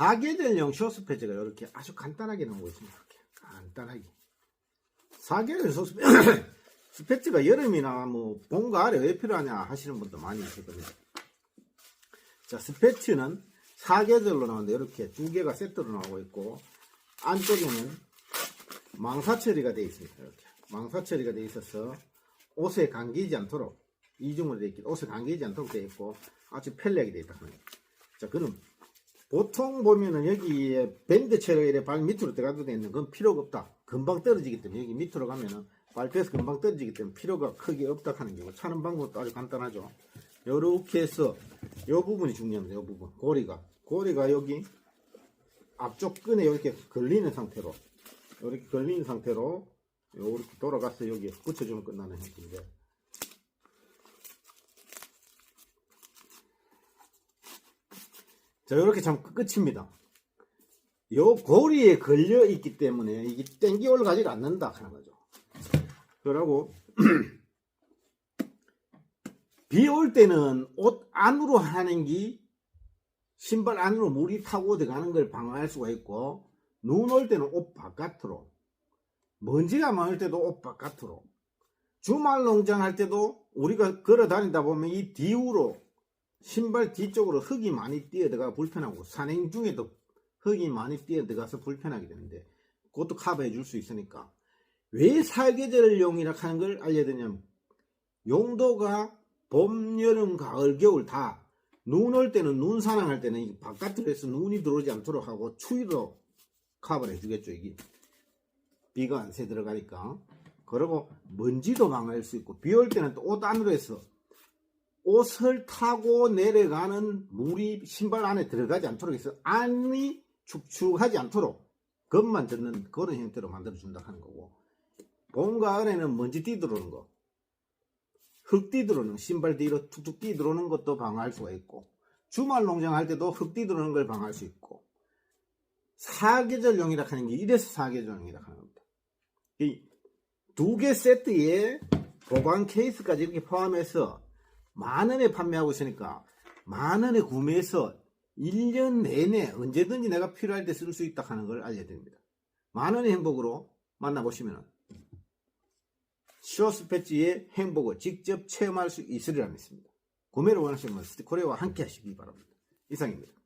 사계절용 쇼스 패치가 이렇게 아주 간단하게 나오고 있습니다. 이렇게 간단하게. 사계절 쇼스 스패치가 여름이나 뭐 봄, 가을에 왜 필요하냐 하시는 분도 많이 있을 겁니다. 자, 스패치는 사계절로 나오는데 이렇게 두 개가 세트로 나오고 있고 안쪽에는 망사 처리가 되어 있습니다. 이렇게 망사 처리가 되어 있어서 옷에 감기지 않도록 이중으로 되어 있기 옷에 감기지 않도록 되어 있고 아주 편리하게 되어 있다. 자, 그럼 보통 보면은 여기에 밴드 채로 이래 발 밑으로 들어가도 되는 건 필요가 없다. 금방 떨어지기 때문에 여기 밑으로 가면은 발표에서 금방 떨어지기 때문에 필요가 크게 없다 하는 경우 차는 방법도 아주 간단하죠. 요렇게 해서 요 부분이 중요합니다. 요 부분 고리가 고리가 여기 앞쪽 끈에 이렇게 걸리는 상태로 이렇게 걸리는 상태로 이렇게 돌아가서 여기 붙여주면 끝나는 형태인데 자 이렇게 참 끝입니다. 요 고리에 걸려 있기 때문에 이게 땡겨 올라가지가 않는다 하는 거죠. 그러고 비 올 때는 옷 안으로 하는 게 신발 안으로 물이 타고 들어가는 걸 방어할 수가 있고 눈 올 때는 옷 바깥으로 먼지가 많을 때도 옷 바깥으로 주말 농장 할 때도 우리가 걸어 다니다 보면 이 뒤로 신발 뒤쪽으로 흙이 많이 뛰어들어가 불편하고 산행 중에도 흙이 많이 뛰어들어가서 불편하게 되는데 그것도 커버해 줄 수 있으니까. 왜 사계절용이라 하는 걸 알려드냐면 용도가 봄, 여름, 가을, 겨울 다 눈 올 때는 눈 사냥할 때는 이 바깥으로 해서 눈이 들어오지 않도록 하고 추위로 커버를 해주겠죠 이게. 비가 안 새 들어가니까. 그리고 먼지도 방어할 수 있고 비 올 때는 또 옷 안으로 해서 옷을 타고 내려가는 물이 신발 안에 들어가지 않도록 해서 안이 축축하지 않도록 겉만 듣는 그런 형태로 만들어 준다 하는 거고 봄 가을에는 먼지 띠 들어오는 거 흙띠 들어오는 거, 신발 뒤로 툭툭 띠 들어오는 것도 방어할 수가 있고 주말 농장 할 때도 흙띠 들어오는 걸 방어할 수 있고 사계절용이라 하는 게 이래서 사계절용이라 하는 겁니다. 이 두 개 세트에 보관 케이스까지 이렇게 포함해서 만 원에 판매하고 있으니까 만 원에 구매해서 1년 내내 언제든지 내가 필요할 때 쓸 수 있다 하는 걸 알려드립니다. 만 원의 행복으로 만나보시면 쇼스 패치의 행복을 직접 체험할 수 있으리라 믿습니다. 구매를 원하시면 스티코레와 함께 하시기 바랍니다. 이상입니다.